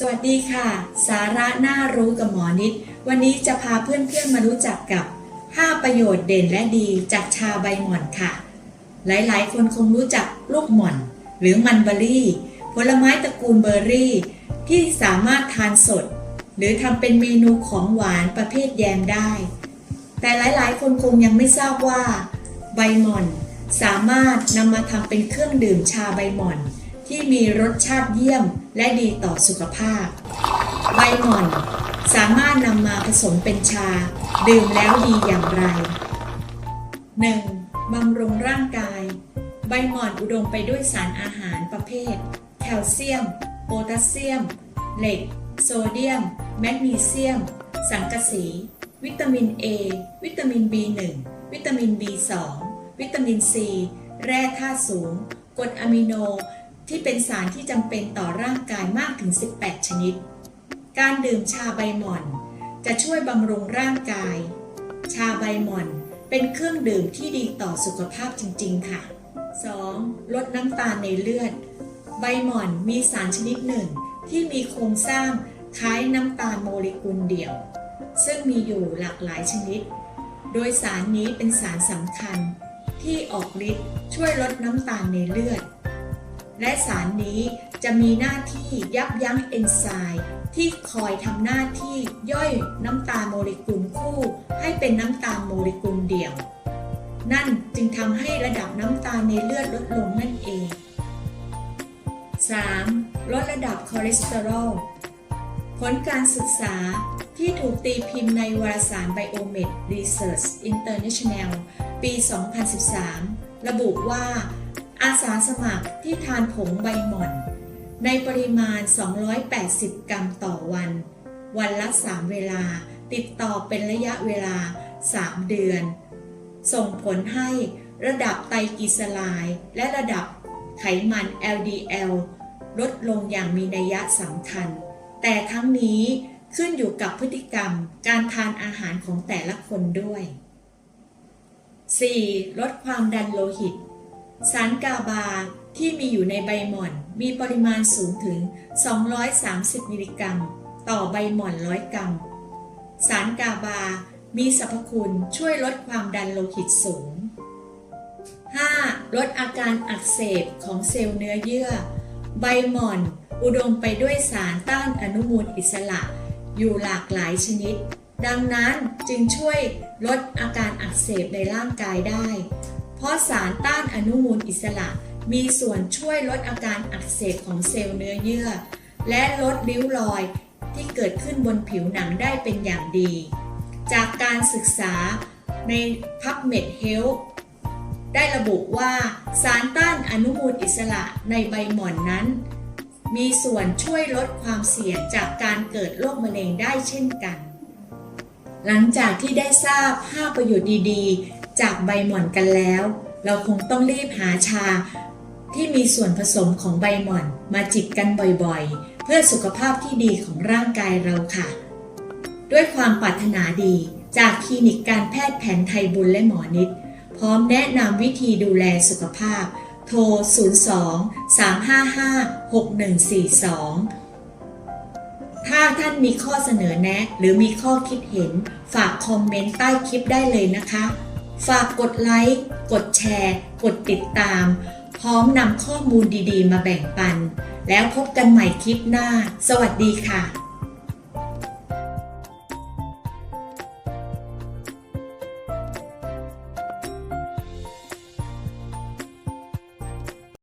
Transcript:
สวัสดีค่ะ สาระน่ารู้กับหมอนิด วันนี้จะพาเพื่อนๆมารู้จักกับ 5 ประโยชน์เด่นและดีจากชาใบหม่อนค่ะ หลายๆ คนคงรู้จักลูกหม่อน หรือมันเบอร์รี่ ผลไม้ตระกูลเบอร์รี่ ที่สามารถทานสด หรือทำเป็นเมนูของหวานประเภทแยมได้ แต่หลายๆ คนคงยังไม่ทราบว่า ใบหม่อน สามารถนำมาทำเป็นเครื่องดื่มชาใบหม่อน ที่มีรสชาติเยี่ยมและดีต่อสุขภาพ ใบหม่อน สามารถนำมาผสมเป็นชา ดื่มแล้วดีอย่างไร 1. บำรุงร่างกาย ใบหม่อนอุดมไปด้วยสารอาหารประเภท แคลเซียม โพแทสเซียม เหล็ก โซเดียม แมกนีเซียม สังกะสี วิตามิน A วิตามิน B1 วิตามิน B2 วิตามิน C แร่ธาตุสูงกรดอะมิโน ที่เป็นสารที่จำเป็นต่อร่างกายมากถึง 18 ชนิด การดื่มชาใบหม่อน จะช่วยบำรุงร่างกาย ชาใบหม่อนเป็นเครื่องดื่มที่ดีต่อสุขภาพจริง ๆ ค่ะ 2. ลดน้ำตาลในเลือด ใบหม่อนมีสารชนิดหนึ่ง ที่มีโครงสร้างคล้ายน้ำตาลโมเลกุลเดี่ยว ซึ่งมีอยู่หลากหลายชนิด โดยสารนี้เป็นสารสำคัญ ที่ออกฤทธิ์ช่วยลดน้ำตาลในเลือด และสารนี้จะมีหน้าที่ยับยั้งเอนไซม์ที่คอยทำหน้าที่ย่อยน้ำตาโมเลกุลคู่ ให้เป็นน้ำตาโมเลกุลเดี่ยว นั่นจึงทำให้ระดับน้ำตาในเลือดลดลงนั่นเอง 3. ลดระดับคอเลสเตอรอล ผลการศึกษาที่ถูกตีพิมพ์ในวารสาร Biomed Research International ปี 2013 ระบุว่า อาสาสมัครที่ทานผงใบหม่อน ในปริมาณ 280 กรัมต่อวัน วันละ 3 เวลา ติดต่อเป็นระยะเวลา 3 เดือน ส่งผลให้ระดับไตรกลีเซอไรด์และระดับไขมัน LDL ลดลงอย่างมีนัยสำคัญ แต่ทั้งนี้ขึ้นอยู่กับพฤติกรรมการทานอาหารของแต่ละคนด้วย 4. ลดความดันโลหิต สารกาบาที่มีอยู่ในใบหม่อนมีปริมาณสูงถึง 230 มิลลิกรัม ต่อใบหม่อน100กรัม สารกาบา มีสรรพคุณช่วยลดความดันโลหิตสูง 5. ลดอาการอักเสบของเซลล์เนื้อเยื่อ ใบหม่อน อุดมไปด้วยสารต้านอนุมูลอิสระ อยู่หลากหลายชนิด ดังนั้นจึงช่วยลดอาการอักเสบในร่างกายได้ เพราะสารต้านอนุมูลอิสระ มีส่วนช่วยลดอาการอักเสบของเซลล์เนื้อเยื่อ และลดริ้วรอยที่เกิดขึ้นบนผิวหนังได้เป็นอย่างดี จากการศึกษาใน PubMed Health ได้ระบุว่าสารต้านอนุมูลอิสระในใบหม่อนนั้น มีส่วนช่วยลดความเสี่ยงจากการเกิดโรคมะเร็งได้เช่นกัน หลังจากที่ได้ทราบ 5 ประโยชน์ดี จากใบหม่อนกันแล้ว เราคงต้องรีบหาชาที่มีส่วนผสมของใบหม่อนมาจิบกันบ่อยๆ เพื่อสุขภาพที่ดีของร่างกายเราค่ะ ด้วยความปรารถนาดีจากคลินิกการแพทย์แผนไทยบุญและหมอนิดพร้อมแนะนำวิธีดูแลสุขภาพ โทร 02 355 6142 ถ้าท่านมีข้อเสนอแนะ หรือมีข้อคิดเห็น ฝากคอมเมนต์ใต้คลิปได้เลยนะคะ ฝากกดไลค์ กดแชร์ กดติดตาม พร้อมนำข้อมูลดีๆ มาแบ่งปัน แล้วพบกันใหม่คลิปหน้า สวัสดีค่ะ